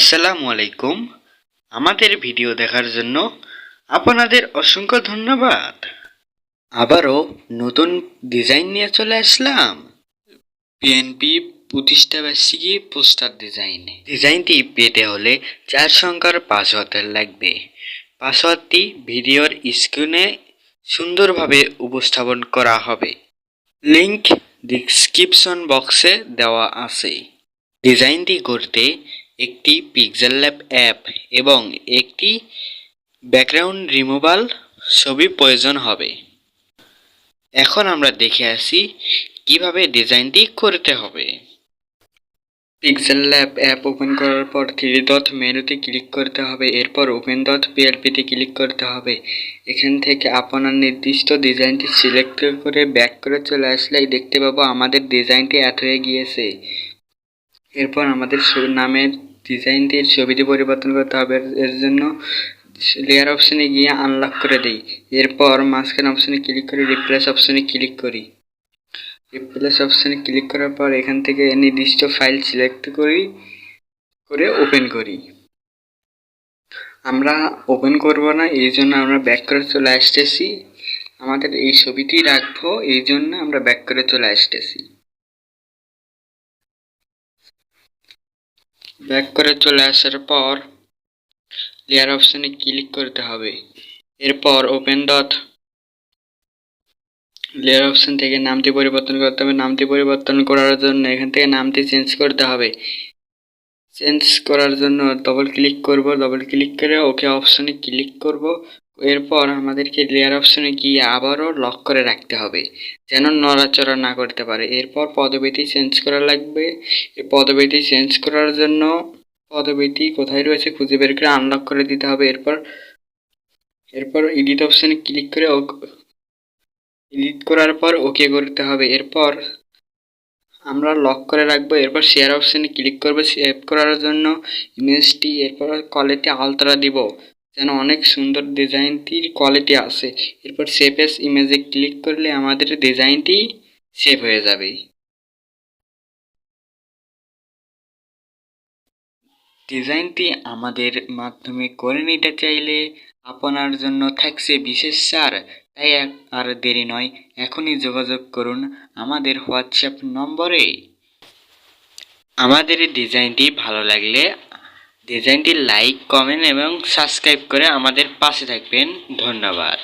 আসসালামু আলাইকুম। আমাদের ভিডিও দেখার জন্য আপনাদের অসংখ্য ধন্যবাদ। আবারও নতুন ডিজাইন নিয়ে চলে আসলাম। বিএনপি প্রতিষ্ঠা বার্ষিকী পোস্টার ডিজাইন। ডিজাইনটি পেতে হলে চার সংখ্যার পাসওয়ার্ড লাগবে। পাসওয়ার্ডটি ভিডিওর স্ক্রিনে সুন্দরভাবে উপস্থাপন করা হবে। লিংক ডিসক্রিপশন বক্সে দেওয়া আছে। ডিজাইনটি করতে একটি পিক্সেল ল্যাব অ্যাপ এবং একটি ব্যাকগ্রাউন্ড রিমুভাল ছবি প্রয়োজন হবে। এখন আমরা দেখে আসি কীভাবে ডিজাইনটি করতে হবে। পিক্সেল ল্যাব অ্যাপ ওপেন করার পর থ্রি ডট মেনুতে ক্লিক করতে হবে, এরপর ওপেন ডট পিএলপিতে ক্লিক করতে হবে। এখান থেকে আপনার নির্দিষ্ট ডিজাইনটি সিলেক্ট করে ব্যাক করে চলে আসলেই দেখতে পাবো আমাদের ডিজাইনটি অ্যাড হয়ে গিয়েছে। এরপর আমাদের নামের ডিজাইনটির ছবিটি পরিবর্তন করতে হবে। এর- জন্য লেয়ার অপশানে গিয়ে আনলক করে দিই। এরপর মাঝখানে অপশানে ক্লিক করে রিপ্লেস অপশানে ক্লিক করি। রিপ্লেস অপশানে ক্লিক করার পর এখান থেকে নির্দিষ্ট ফাইল সিলেক্ট করি, করে ওপেন করি। আমরা ওপেন করব না, এই জন্য আমরা ব্যাক করে চলে আসতেছি। আমাদের এই ছবিটি রাখব, এই জন্য আমরা ব্যাক করে চলে আসতেছি। ব্যাক করে চলে আসার পর লেয়ার অপশানে ক্লিক করতে হবে। এরপর ওপেন ডট লেয়ার অপশান থেকে নামটি পরিবর্তন করতে হবে। নামটি পরিবর্তন করার জন্য এখান থেকে নামটি চেঞ্জ করতে হবে। চেঞ্জ করার জন্য ডবল ক্লিক করব। ডবল ক্লিক করে ওকে অপশানে ক্লিক করব। এরপর আমাদেরকে লেয়ার অপশনে গিয়ে আবারও লক করে রাখতে হবে, যেন নড়াচড়া না করতে পারে। এরপর পদবিটি চেঞ্জ করা লাগবে। পদবিটি চেঞ্জ করার জন্য পদবিটি কোথায় রয়েছে খুঁজে বের করে আনলক করে দিতে হবে। এরপর এরপর এডিট অপশনে ক্লিক করে এডিট করার পর ওকে করতে হবে। এরপর আমরা লক করে রাখব। এরপর শেয়ার অপশনে ক্লিক করব। সেভ করার জন্য ইমেজটি এরপর কোয়ালিটি আলতরা দিব। যেন অনেক সুন্দর ডিজাইনটির কোয়ালিটি আসে। এরপর সেভ এস ইমেজে ক্লিক করলে আমাদের ডিজাইনটি সেভ হয়ে যাবে। ডিজাইনটি আমাদের মাধ্যমে করে নিতে চাইলে আপনার জন্য থাকছে বিশেষ ছাড় তাই আর দেরি নয়, এখনই যোগাযোগ করুন আমাদের হোয়াটসঅ্যাপ নম্বরে। আমাদের ডিজাইনটি ভালো লাগলে ডিজাইনটি লাইক কমেন্ট এবং সাবস্ক্রাইব করে আমাদের পাশে থাকবেন। ধন্যবাদ।